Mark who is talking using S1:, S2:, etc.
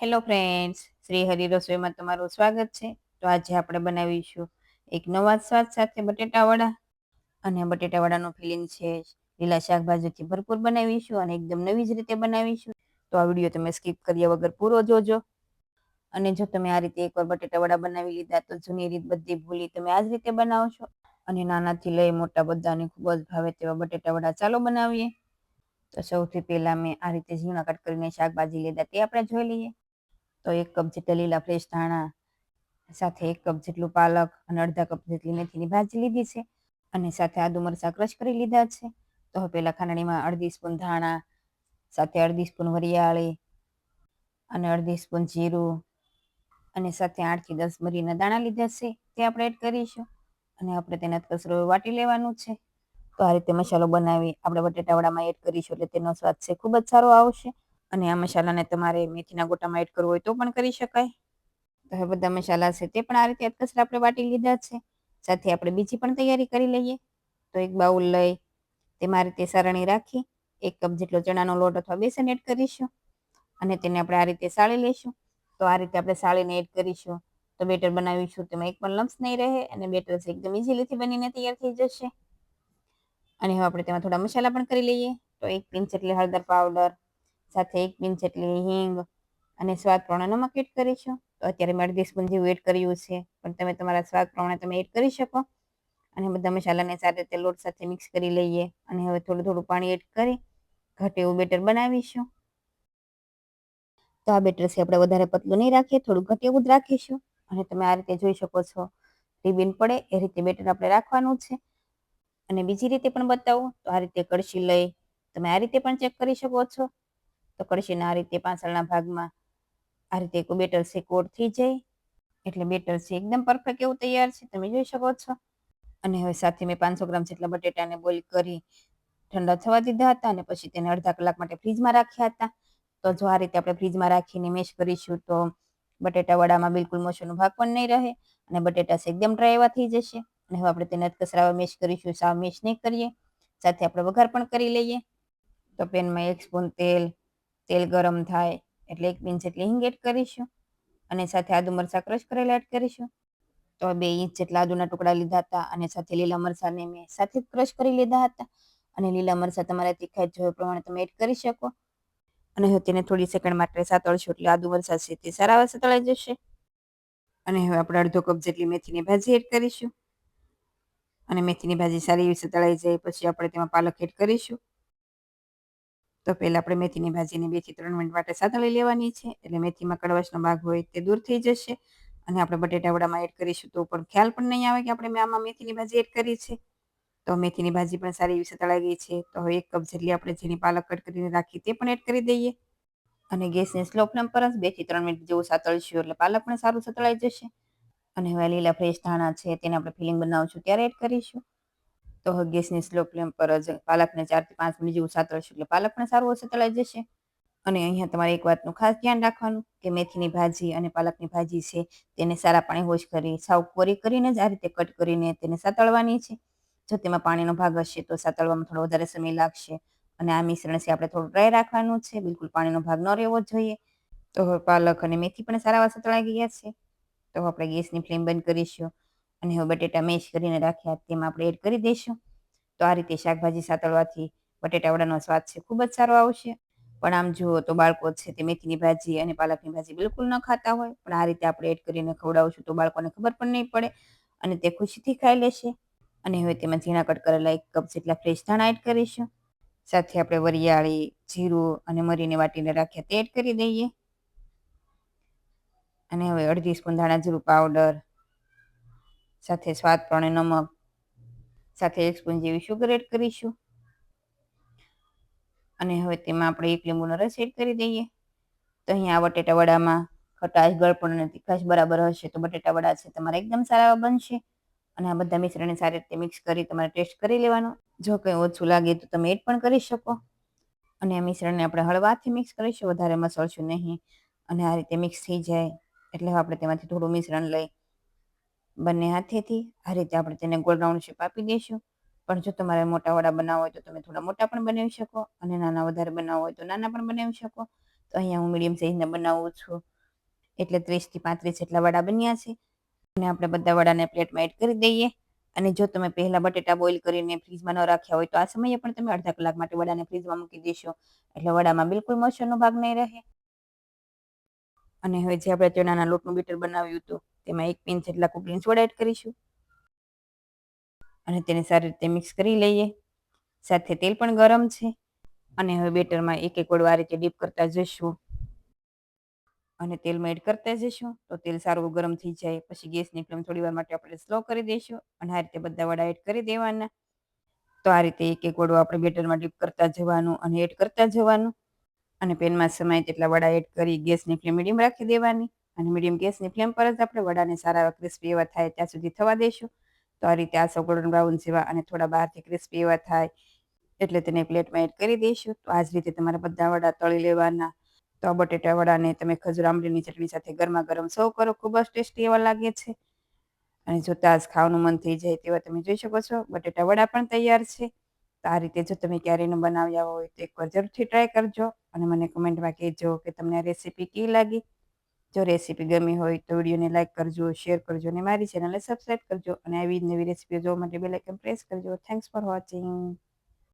S1: Hello friends Shri Hari રસોઈમાં તમારું સ્વાગત છે. તો આજે આપણે બનાવીશું એક નવા સ્વાદ સાથે બટેટાવડા. અને બટેટાવડાનું ફિલિંગ છે લીલા શાકભાજીથી ભરપૂર બનાવીશું અને એકદમ નવી જ રીતે બનાવીશું. તો આ વીડિયો તમે સ્કીપ કર્યા વગર પૂરો જોજો. અને જો તમે આ રીતે એકવાર બટેટાવડા બનાવી લીધા તો જૂની રીત બધી ભૂલી તમે આ જ રીતે બનાવશો. અને નાનાથી લઈ મોટા બધાને ખૂબ જ ભાવે તેવા બટેટાવડા ચાલો બનાવીએ. તો સૌથી પહેલા મેં આ રીતે ઝીણા કટ કરીને શાકભાજી લીધા તે આપણે જોઈ લઈએ. તો એક કપ જેટલા લીલા ફ્રેશ ધાણા, સાથે એક કપ જેટલું પાલક અને અડધા કપ જેટલી મેથીની ભાજી લીધી છે. અને સાથે આદુ મરચાં ક્રશ કરી લીધા છે. તો હવે પહેલાં ખાંડણીમાં અડધી સ્પૂન ધાણા, સાથે અડધી સ્પૂન વરિયાળી અને અડધી સ્પૂન જીરું અને સાથે આઠથી દસ મરીના દાણા લીધા છે તે આપણે એડ કરીશું. અને આપણે તેને કસરો વાટી લેવાનું છે. તો આ રીતે મસાલો બનાવી આપણે બટેટાવડામાં એડ કરીશું એટલે તેનો સ્વાદ છે, ખૂબ જ સારો આવશે. અને આ મસાલાને તમારે મેથીના ગોટામાં એડ કરવો હોય તો પણ કરી શકાય. તો હવે બધા મસાલા છે તે પણ આ રીતે અતકસર આપણે વાટી લીધા છે. સાથે આપણે બીજી પણ તૈયારી કરી લઈએ. તો એક બાઉલ લઈ તેમાં આ રીતે સારણી રાખી, એક કપ જેટલો ચણાનો લોટ અથવા બેસન એડ કરીશું અને તેને આપણે આ રીતે સાળી લઈશું. તો આ રીતે આપણે સાળીને એડ કરીશું. તો બેટર બનાવીશું તેમાં એક પણ લમ્સ નહીં રહે અને બેટર છે એકદમ ઇઝીલીથી બનીને તૈયાર થઈ જશે. અને હવે આપણે તેમાં થોડા મસાલા પણ કરી લઈએ. તો એક પિંચ એટલે હળદર પાવડર સાથે એક પિંચ જેટલી હિંગ અને સ્વાદ પ્રમાણે નમક એડ કરીશું. તો અત્યારે મેં અડધી સ્પૂન જેવું એડ કર્યું છે. પણ તમે તમારા સ્વાદ પ્રમાણે તમે એડ કરી શકો. અને બધા મસાલાને સારી રીતે લોટ સાથે મિક્સ કરી લઈએ. અને હવે થોડું થોડું પાણી એડ કરી ઘટે એવું બેટર બનાવીશું. તો આ બેટર છે આપણે વધારે પતલું નહીં રાખીએ, થોડું ઘટે એવું જ રાખીશું. અને તમે આ રીતે જોઈ શકો છો. રિબિન પડે, એ રીતે બેટર આપણે રાખવાનું છે. અને બીજી રીતે પણ બતાવું, તો આ રીતે કળશી લઈ તમે આ રીતે પણ ચેક કરી શકો છો. તો કળશીના આ રીતે પાછળના ભાગમાં આ રીતે બેટર છે કોટ થઈ જાય. એટલે બેટર છે એકદમ પરફેક્ટ એવું તૈયાર છે, તમે જોઈ શકો છો. અને હવે સાથે મેં પાંચસો ગ્રામ જેટલા બટેટાને બોઇલ કરી ઠંડા થવા દીધા હતા અને પછી તેને અડધા કલાક માટે ફ્રીજમાં રાખ્યા હતા. તો જો આ રીતે આપણે ફ્રીજમાં રાખીને મેશ કરીશું તો બટેટા વડામાં બિલકુલ મોશોનો ભાગ પણ નહીં રહે અને બટેટા છે એકદમ ડ્રાય એવા થઈ જશે. અને હવે આપણે તેને કસરાવા મેશ કરીશું, સાવ મેશ નહીં કરીએ. સાથે આપણે વઘાર પણ કરી લઈએ. તો પેનમાં એક સ્પૂન તેલ તેલ ગરમ થાય એટલે એક પિંચ જેટલી હિંગ એડ કરીશું અને સાથે આદુ મરચાં ક્રશ કરેલા એડ કરીશું. તો બે ઇંચ જેટલા આદુના ટુકડા લીધા હતા અને સાથે લીલા મરચાંને મેં સાથે જ ક્રશ કરી લીધા હતા. અને લીલા મરચાં તમારા તીખા જોયા પ્રમાણે તમે એડ કરી શકો. અને હવે તેને થોડી સેકન્ડ માટે સાતળશું એટલે આદુ મરચાં છે તે સારા સતળાઈ જશે. અને હવે આપણે અડધો કપ જેટલી મેથીની ભાજી એડ કરીશું. અને મેથીની ભાજી સારી એવી સતળાઈ જાય પછી આપણે તેમાં પાલક એડ કરીશું. તો પહેલાં આપણે મેથીની ભાજીને બેથી ત્રણ મિનિટ માટે સાતળી લેવાની છે. એટલે મેથીમાં કડવાશનો ભાગ હોય તે દૂર થઈ જશે. અને આપણે બટેટા વડામાં એડ કરીશું તો પણ ખ્યાલ પણ નહીં આવે કે આપણે આમાં મેથીની ભાજી એડ કરી છે. તો મેથીની ભાજી પણ સારી એવી સતળાઈ ગઈ છે. તો હવે એક કપ જેટલી આપણે જેની પાલક કટ કરીને રાખી તે પણ એડ કરી દઈએ. અને ગેસને સ્લો ફ્લેમ પર જ બેથી ત્રણ મિનિટ જેવું સાતળશું એટલે પાલક પણ સારું સતળાઈ જશે. અને હવે લીલા ફ્રેશ ધાણા છે તેને આપણે ફિલિંગ બનાવશું ત્યારે એડ કરીશું. તો ગેસની સ્લો ફ્લેમ પર જ પાલકને ચારથી પાંચ મિનિટ જેવું સાતળશું એટલે પાલક પણ સારું સતળાઈ જશે. અને અહીંયા તમારે એક વાતનું ખાસ ધ્યાન રાખવાનું કે મેથીની ભાજી અને પાલકની ભાજી છે, તેને સારા પાણી વોશ કરી, સાવ કોરી કરીને જ આ રીતે કટ કરીને તેને સાતળવાની છે. જો તેમાં પાણીનો ભાગ હશે તો સાતળવામાં થોડો વધારે સમય લાગશે. અને આ મિશ્રણ છે આપણે થોડું ડ્રાય રાખવાનું છે, બિલકુલ પાણીનો ભાગ ન રહેવો જોઈએ. તો પાલક અને મેથી પણ સારા એવા સતળાઈ ગયા છે. તો આપણે ગેસની ફ્લેમ બંધ કરીશું. અને હવે બટેટા મેશ કરીને રાખ્યા, તેમાં આપણે એડ કરી દઈશું. તો આ રીતે શાકભાજી સાતળવાથી બટેટાવડાનો સ્વાદ છે, ખૂબ જ સારો આવશે. પણ આમ જુઓ તો બાળકો છે તે મેથીની ભાજી અને પાલકની ભાજી બિલકુલ ન ખાતા હોય. પણ આ રીતે આપણે એડ કરીને ખવડાવશું તો બાળકોને ખબર પણ નહીં પડે અને તે ખુશીથી ખાઈ લેશે. અને હવે તેમાં ઝીણા કટ કરેલા એક કપ જેટલા ફ્રેશ ધાણા એડ કરીશું. સાથે આપણે વરિયાળી, જીરું અને મરીને વાટીને રાખ્યા તે એડ કરી દઈએ. અને હવે અડધી સ્પૂન ધાણા જીરું પાવડર સાથે સ્વાદ પ્રમાણે નમક સાથે એક સ્પૂન જેવી શુગર એડ કરીશું. અને હવે તેમાં આપણે એક લીંબુનો રસ એડ કરી દઈએ. તો અહીંયા બટેટા વડામાં ખટાશ, ગળપણ અને તીખાશ બરાબર હશે તો બટેટા વડા છે તમારા એકદમ સારા બનશે. અને આ બધા મિશ્રણને સારી રીતે મિક્સ કરી તમારે ટેસ્ટ કરી લેવાનો. જો કંઈ ઓછું લાગે તો તમે એડ પણ કરી શકો. અને આ મિશ્રણને આપણે હળવાથી મિક્સ કરીશું, વધારે મસળશું નહીં. અને આ રીતે મિક્સ થઈ જાય એટલે આપણે તેમાંથી થોડું મિશ્રણ લઈ બંને હાથેથી. આ રીતે આપણે તેને ગોળ રાઉન્ડ શેપ આપી દઈશું. પણ જો તમારે મોટા વડા બનાવવા હોય તો તમે થોડા મોટા પણ બનાવી શકો અને નાના વધારે બનાવવા હોય તો નાના પણ બનાવી શકો. તો અહીંયા હું મીડિયમ સાઈઝના બનાવું છું. એટલે ત્રીસથી પાંત્રીસ જેટલા વડા બન્યા છે. અને આપણે બધા વડાને પ્લેટમાં એડ કરી દઈએ. અને જો તમે પહેલા બટેટા બોઇલ કરીને ફ્રીજમાં ન રાખ્યા હોય તો આ સમયે પણ તમે અડધા કલાક માટે વડાને ફ્રીજમાં મૂકી દેશો. એટલે વડામાં બિલકુલ મોશનનો ભાગ નહીં રહે. અને હવે જે આપણે ચણાના લોટનું બીટર બનાવ્યું હતું તેમાં એક પિંચ જેટલા કુકિંગ સોડા એડ કરીશું. અને તેને સારી રીતે મિક્સ કરી લઈએ. સાથે તેલ પણ ગરમ છે. અને હવે બેટરમાં એક એક વડવા રીતે ડીપ કરતા જઈશું. અને તેલમાં એડ કરતા જઈશું. તો તેલ સારું ગરમ થઈ જાય. પછી ગેસની ફ્લેમ થોડી વાર માટે આપણે સ્લો કરી દઈશું. અને આ રીતે બધા વડા એડ કરી દેવાના. તો આ રીતે એક એક વડો આપણે બેટરમાં ડીપ કરતા જવાનું અને એડ કરતા જવાનું. અને પેનમાં સમાય તેટલા વડા એડ કરી ગેસની ફ્લેમ મીડિયમ રાખી દેવાની. અને મીડિયમ ગેસની ફ્લેમ પર જ આપણે વડાને સારા એવા ક્રિસ્પી એવા થાય ત્યાં સુધી થવા દઈશું તો આ રીતે આ સૌ ગોલ્ડન બ્રાઉન જેવા અને થોડા બહારથી ક્રિસ્પી એવા થાય એટલે તેને પ્લેટમાં એડ કરી દઈશું. તો આ જ રીતે તમારે બધા વડા તળી લેવાના. તો આ બટેટા વડાને તમે ખજૂર આંબલીની ચટણી સાથે ગરમા ગરમ સર્વ કરો. ખૂબ જ ટેસ્ટી એવા લાગે છે. અને જોતા જ ખાવાનું મન થઈ જાય તેવા તમે જોઈ શકો છો. બટેટા વડા પણ તૈયાર છે. તો આ રીતે જો તમે ક્યારેય બનાવ્યા હોય તો એકવાર જરૂરથી ટ્રાય કરજો અને મને કમેન્ટમાં કહેજો કે તમને આ રેસીપી કેવી લાગી? જો રેસીપી ગમી હોય તો વિડીયોને લાઇક કરજો શેર કરજો અને મારી ચેનલને સબસ્ક્રાઈબ કરજો અને આવી જ નવી રેસીપીઓ જોવા માટે બેલ આઇકન પ્રેસ કરજો. Thanks for watching